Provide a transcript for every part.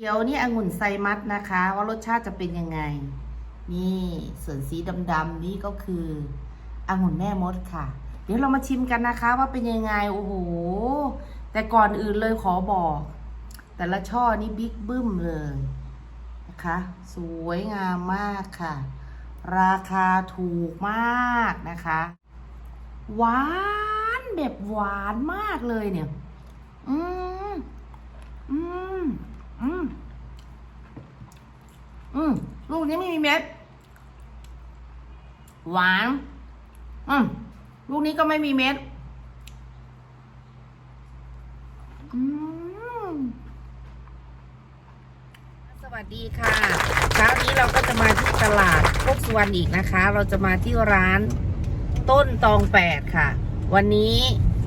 เดี๋ยวนี่องุ่นไซมัสนะคะ ว่ารสชาติจะเป็นยังไง นี่ส่วนสีดำๆนี่ก็คือองุ่นแม่มดค่ะ เดี๋ยวเรามาชิมกันนะคะว่าเป็นยังไงโอ้โหแต่ก่อนอื่นเลยขอบอก แต่ละช่อนี่บิ๊กบึ้มเลยนะคะ สวยงามมากค่ะ ราคาถูกมากนะคะ หวานแบบหวานมากเลยเนี่ย อืมอืม อืมอืมลูกนี้ไม่มีเม็ด หวาน อืมลูกนี้ก็ไม่มีเม็ด อืมสวัสดีค่ะ เช้านี้เราก็จะมาที่ตลาดโคกสุวรรณอีกนะคะ เราจะมาที่ร้านต้นตองแปดค่ะ วันนี้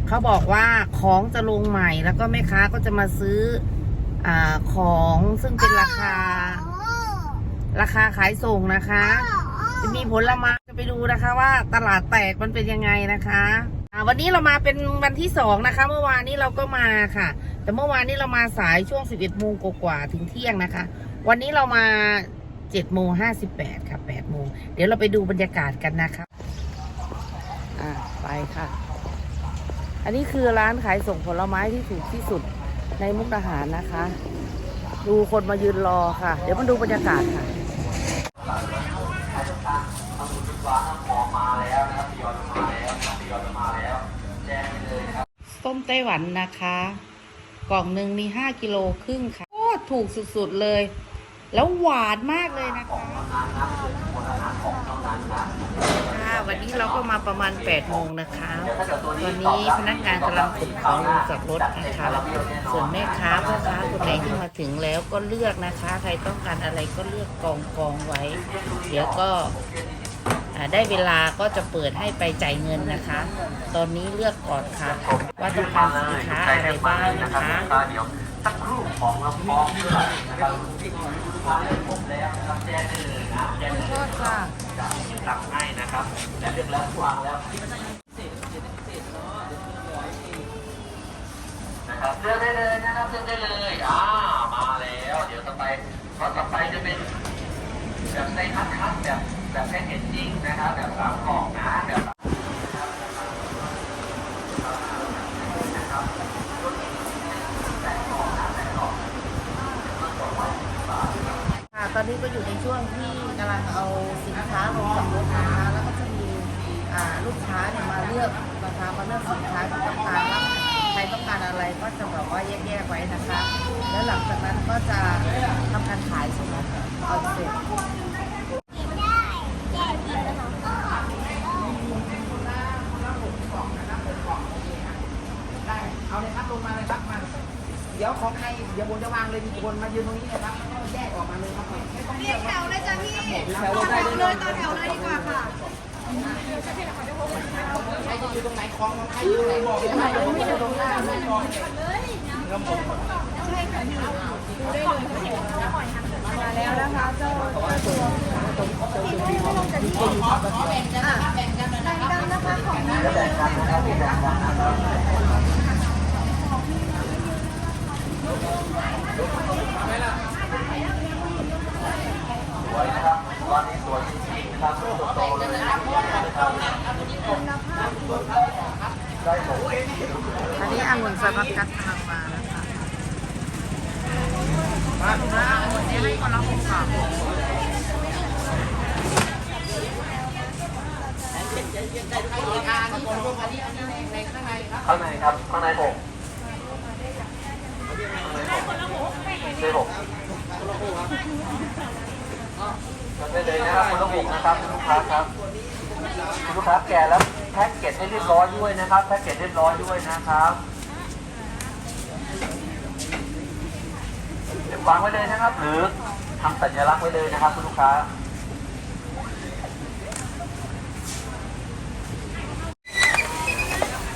เขาบอกว่าของจะลงใหม่แล้วก็แม่ค้าก็จะมาซื้อ อาของซึ่งเป็นราคา ราคาขายส่งนะคะ จะมีผลไม้จะไปดูนะคะ ว่าตลาดแตกมันเป็นยังไงนะคะอ่าวันนี้เรามาเป็นวันที่สองนะคะ เมื่อวานนี้เราก็มาค่ะ แต่เมื่อวานนี้เรามาสายช่วง11โมงกว่าๆถึงเที่ยงนะคะ วันนี้เรามา7โมง58ค่ะ8โมงเดี๋ยวเราไปดูบรรยากาศกันนะคะอ่าไปค่ะ อันนี้คือร้านขายส่งผลไม้ที่ถูกที่สุด ในมุกดาหารนะคะ ดูคนมายืนรอค่ะ เดี๋ยวมาดูบรรยากาศค่ะส้มไต้หวันนะคะ กล่องหนึ่งมีห้ากิโลครึ่งค่ะโอ้ถูกสุดๆเลย แล้วหวานมากเลยนะคะ นนี้เราก็มาประมาณ8โมงนะคะตอนนี้พนักงานกำลังขนของลงจากรถนะคะส่วนแม่ค้าพ่อค้าคนไหนที่มาถึงแล้วก็เลือกนะคะ ใครต้องการอะไรก็เลือกกองกองๆไว้ เดี๋ยวก็อ่าได้เวลาก็จะเปิดให้ไปจ่ายเงินนะคะ ตอนนี้เลือกก่อนค่ะ ว่าต้องการสินค้าอะไรบ้างนะคะเดี๋ยวสักครู่ของเราพร้อมนะครับมาเลือกครบแล้วนะครับแจ้งได้เลยนะแจ้งได้เลย ตักให้นะครับและเลือกแล้ววางแล้วนะครับเลือกได้เลยนะครับเลือกได้เลยอ่ามาแล้ว เดี๋ยวต่อไปพอต่อไปจะเป็นแบบไซส์คัดคัดแบบแบบแค่เห็นจริงนะครับแบบสามกล่องนะแบบ ค่ะ ต อนนี้ก็อยู่ในช่วงที่กำลังเอาสินค้าลงจากรถนะคะแล้วก็จะมีลูกค้าเนี่ยมาเลือกนะคะมาเลือกสินค้าที่ต้องการว่าใครต้องการอะไรก็จะแบบว่าแยกๆไว้นะคะ แล้วหลังจากนั้นก็จะทำการขายใช่ไหมเอาเสร็จ เอาเลยครับลงมาเลยครับมาเดี๋ยวของใครเดี๋ยวบนจะวางเลยมีคนมายืนตรงนี้นะครับแยกออกมาเลยครับไม่ต้องเรียกแถวเลยจ้ะพี่ต่อแถวเลยต่อแถวเลยดีกว่าค่ะใครจะอยู่ตรงไหนของของใครอยู่ตรงไหนบอกเลยนะไม่ได้ตรงหน้าไม่ตรงมาแล้วนะคะเจ้าเจ้าตัวพี่ไม่ไม่ลงจากที่อะแบ่งกันนะคะแบ่งกันนะคะของนี้สวยนะครับตอนนี้สวยจริงๆนะครับโตๆเลยนะครับได้หมด อังุ่นสปักกัดกำลังมานะคะมาองุ่นนี้ให้คนละหกค่ะอ่านี่ของอันนี้อันนี้ในข้างในครับข้างในครับ ข้างในหกได้หกได้เลยนะครับคุณลูกหกนะครับคุณลูกค้าครับคุณลูกค้าแก่แล้วแพ็กเกจให้เรียบร้อยด้วยนะครับแพ็กเกจเรียบร้อยด้วยนะครับเดี๋ย ววางไว้เลยนะครับ หรือทำสัญลักษณ์ไว้เลยนะครับคุณลูกค้า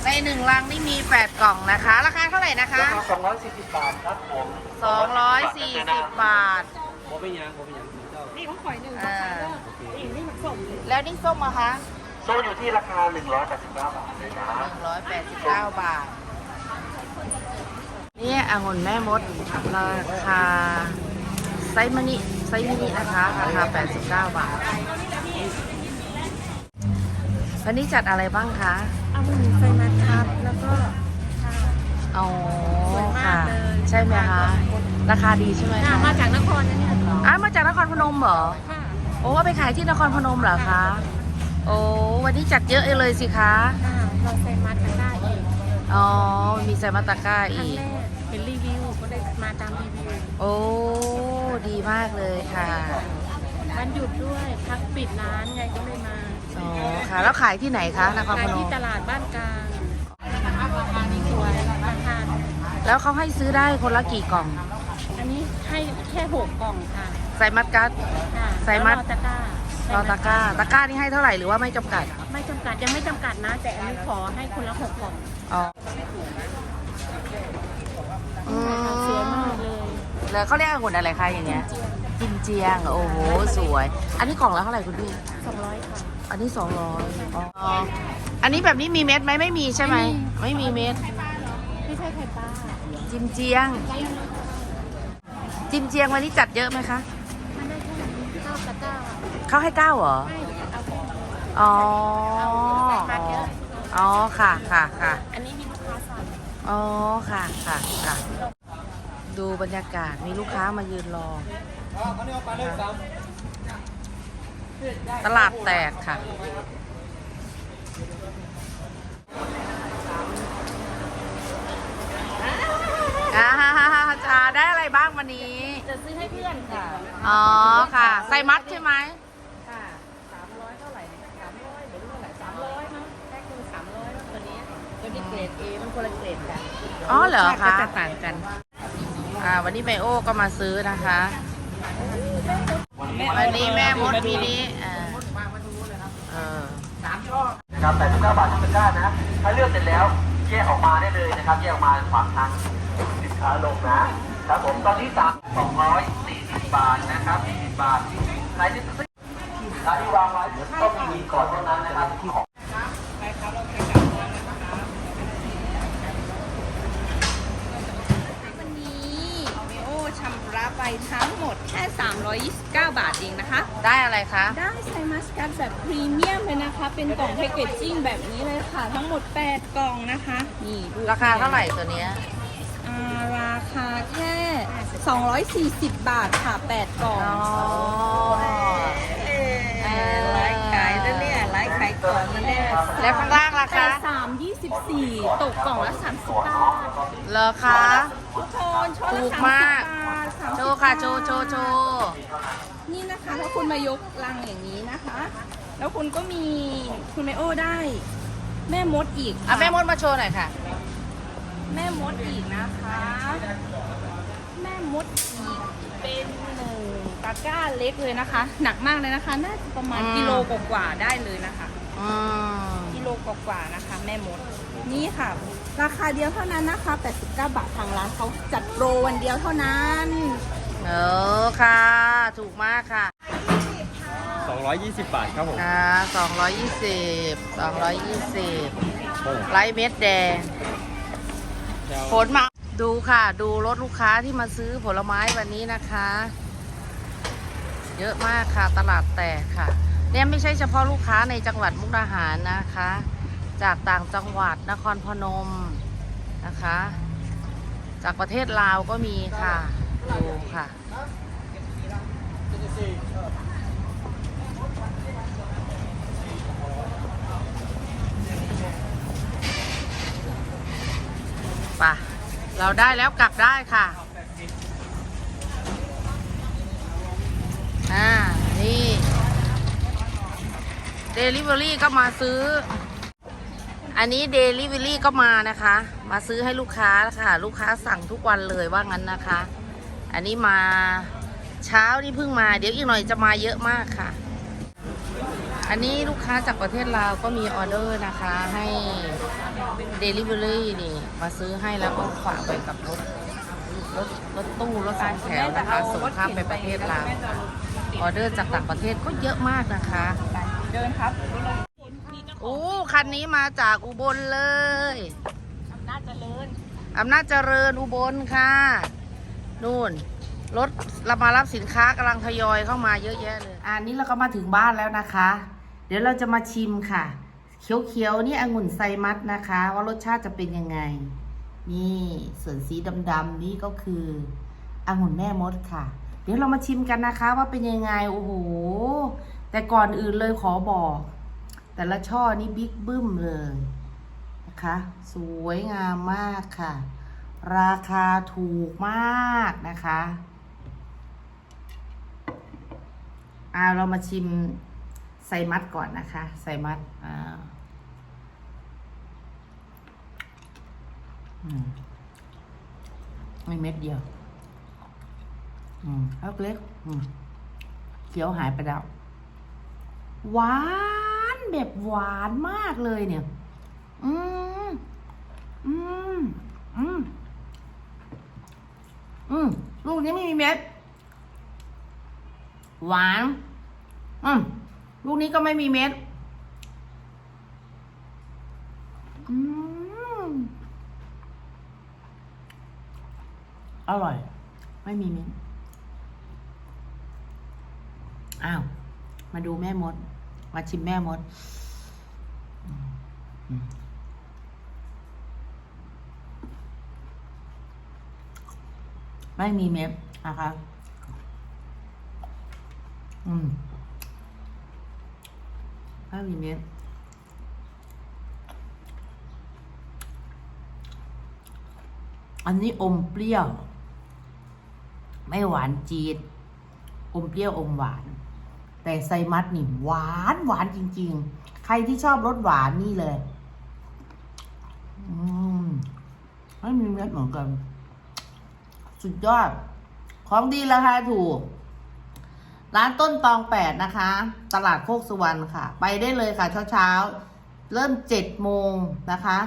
ในหนึ่งลังนี่มีแปดกล่องนะคะ ราคาเท่าไหร่นะคะ ราคา240บาทครับผมสองร้อยสี่สิบบาทผมเป็นยังผมเป็นยังนี่ของข่อยหนึ่งอ่าอีกนี่มันส่งเลยแล้วนี่ส้มอะคะ โซนอยู่ที่ราคา 189 บาทเลยนะหนึ่งร้อยแปดสิบเก้าบาท นี่องุ่นแม่มดราคาไซส์มินิไซส์มินินะคะราคา 89 บาท วันนี้จัดอะไรบ้างคะเอาหมูไฟมาครับแล้วก็ค่ะอ๋อสวยมาค่ะกเลยใช่ไหมคะ ราคาดีใช่ไหมอ่าคะมาจากนครนะเนี่ยอะมาจากนครพนมเหรอค่ะโอ้ว่าไปขายที่นครพนมเหรอคะ โอ้วันนี้จัดเยอะเลยสิคะอ่าเราไฟมาจากได้เองอ๋อ มีไซมาตาก้าครั้งอีกแรกเห็นรีวิวก็ได้มาตามรีวิวโอ้ ดีมากเลยค่ะวันหยุดด้วยพักปิดร้านไงก็เลยมาอ๋อค่ะ แล้วขายที่ไหนคะนครขาพยนที่มตลาดบ้านกลางราคานี้สวยราคาแล้วเขาให้ซื้อได้คนละกี่กล่อง อันนี้ให้แค่หกกล่องค่ะใส่มัดกัด ค่ะใส่มัด แล้วรอตะกร้ารอตะกร้า ตะกร้านี่ให้เท่าไหร่หรือว่าไม่จำกัด ไม่จำกัดยังไม่จำกัดนะ แต่อันนี้ขอให้คนละหกกล่อง อ๋ออื สวยมากเลย แล้วเขาเรียกองุ่นอะไรคะอย่างเงี้ยกินเจียง โอ้โห สวย อันนี้กล่องละเท่าไหร่คุณพี่สองร้อยค่ะ อันนี้สองร้อยอ๋อ อันนี้แบบนี้มีเม็ดไหมไม่มีใช่ไหม ไม่มีเม็ด ไม่ใช่ไข่ปลาจิมเจียง จิมเจียงวันนี้จัดเยอะไหมคะมันได้แค่เก้ากับเก้าเขาให้เก้าเหรอให้เอาของอ๋อมาเยอะอ๋อ ค่ะค่ะค่ะ อันนี้มีลูกค้าสั่งอ๋อ ค่ะค่ะค่ะ ดูบรรยากาศมีลูกค้ามายืนรอ ตลาดแตกค่ะอ่าจ้าได้อะไรบ้างวันนี้ จะซื้อให้เพื่อนค่ะ อ๋อค่ะ ใส่มัดใช่ไหม ค่ะสามร้อยเท่าไหร่สามร้อยเดี๋ยวดูเท่าไหร่สามร้อยมั้งแค่คือสามร้อยตัวนี้ตัวนี้เกรดเอมันคนละเกรดกันอ๋อเหรอคะก็จะต่างกัน อ่าวันนี้ไมโอก็มาซื้อนะคะ วันนี้แม่มดมินิอ่าเออนะครับแต่ทุกบาททุกตะก้านะ ถ้าเลือกเสร็จแล้วแยกออกมาได้เลยนะครับแยกออกมาขวางทางสินค้าลงนะครับผมตอนนี้สามสองร้อยสี่สิบบาทนะครับสี่สิบบาทใครที่ซื้อสินค้าที่วางไว้ต้องมีก่อนเท่านั้นนะครับของ วันนี้เมโอชำระไป ทั้งหมดแค่ 329 บาทเองนะคะ ได้อะไรคะ ได้ไซมัสกัดแบบพรีเมียมเลยนะคะ เป็นกล่องแพคเกจจิ้งแบบนี้เลยค่ะ ทั้งหมด 8 กล่องนะคะ นี่ดูราคาเท่าไหร่ตัวเนี้ยอ่าราคาแค่ 240 บาทค่ะ 8 กล่องอ๋อเออไลฟ์ขายแล้วเนี่ยไลฟ์ขายกล่องแล้วเนี่ยแล้วข้างล่างล่ะแต่คะ324 ตกกล่องละ30บาทเหรอคะ ทุกคนโชว์ถูละก30มากบาท30 โชว์ค่ะ โชว์โชว์โชว์นี่นะคะถ้าคุณมายกลังอย่างนี้นะคะ แล้วคุณก็มีคุณไมโอได้ แม่มดอีกอะแม่มดมาโชว์หน่อยค่ะ แม่มดอีกนะคะ แม่มดอีกเป็นหนึ่งตะกร้าเล็กเลยนะคะ หนักมากเลยนะคะ น่าจะประมาณอืมกิโลกว่าๆได้เลยนะคะ อืมกิ โลกว่าๆนะคะ แม่มด นี่ค่ะ ราคาเดียวเท่านั้นนะคะ 89 บาททางร้านเขาจัดโปรวันเดียวเท่านั้นเออค่ะ ถูกมากค่ะ220 บาทครับผมค่ะสองร้อยยี่สิบสองร้อยยี่สิบไลท์เม็ดแดงผลมาดูค่ะ ดูรถลูกค้าที่มาซื้อผลไม้วันนี้นะคะ เยอะมากค่ะตลาดแตกค่ะ เนี่ยไม่ใช่เฉพาะลูกค้าในจังหวัดมุกดาหารนะคะ จากต่างจังหวัดนครพนมนะคะ จากประเทศลาวก็มีค่ะดูค่ะไปะเราได้แล้วกลับได้ค่ะ อ่า นี่ Delivery ก็มาซื้อ อันนี้ Delivery ก็มานะคะ มาซื้อให้ลูกค้าค่ะ ลูกค้าสั่งทุกวันเลยว่างั้นนะคะ อันนี้มาเช้านี่เพิ่งมา เดี๋ยวอีกหน่อยจะมาเยอะมากค่ะ อันนี้ลูกค้าจากประเทศลาวก็มีออเดอร์นะคะให้ Delivery นี่ มาซื้อให้แล้วก็ฝากไปกับรถรถรถตู้รถสองแถวนะคะส่งข้ามไปประเทศลาวออเดอร์จากต่างประเทศก็เยอะมากนะคะ เดินครับโอ้คันนี้มาจากอุบลเลยน่าจะเลินอำนาจเจริญอุบลค่ะนู่นรถเรามารับสินค้ากำลังทยอยเข้ามาเยอะแยะเลยอันนี้เราก็มาถึงบ้านแล้วนะคะ เดี๋ยวเราจะมาชิมค่ะ เขียวๆนี่องุ่นไซมัสนะคะ ว่ารสชาติจะเป็นยังไง นี่ส่วนสีดำๆนี่ก็คือองุ่นแม่มดค่ะ เดี๋ยวเรามาชิมกันนะคะว่าเป็นยังไงโอ้โห แต่ก่อนอื่นเลยขอบอก แต่ละช่อนี่บิ๊กบึ้มเลยนะคะ สวยงามมากค่ะ ราคาถูกมากนะคะอ่าเรามาชิมไซมัดก่อนนะคะไซมัดอ่าอืมไม่เม็ดเดียว อืมเล็กๆอืมเขียวหายไปแล้ว หวานแบบหวานมากเลยเนี่ย อืม อืม อืม อืม ลูกนี้ไม่มีเม็ด หวาน อืม ลูกนี้ก็ไม่มีเม็ด อืม อร่อย ไม่มีเม็ด อ้าว มาดูแม่มด มาชิมแม่มดไม่มีเม็ดนะคะอืมไม่มีเม็ดอันนี้อมเปรี้ยว ไม่หวานจีด อมเปรี้ยวอมหวาน แต่ไซมัสนี่หวานหวานจริง ๆ ใครที่ชอบรสหวานนี่เลย อืมไม่มีเม็ดเหมือนกัน สุดยอด ของดีราคาถูก ร้านต้นตองแปดนะคะ ตลาดโคกสุวรรณค่ะ ไปได้เลยค่ะ เช้าๆ เริ่มเจ็ดโมงนะคะ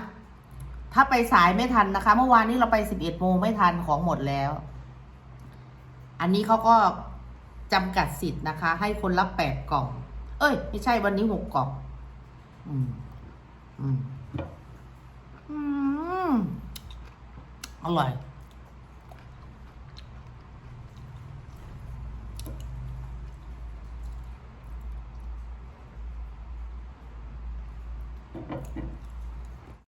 ถ้าไปสายไม่ทันนะคะ เมื่อวานนี้เราไปสิบเอ็ดโมงไม่ทันของหมดแล้ว อันนี้เขาก็ จำกัดสิทธิ์นะคะ ให้คนละแปดกล่อง เอ้ย ไม่ใช่วันนี้หกกล่อง อืม อืม อืม อร่อยอ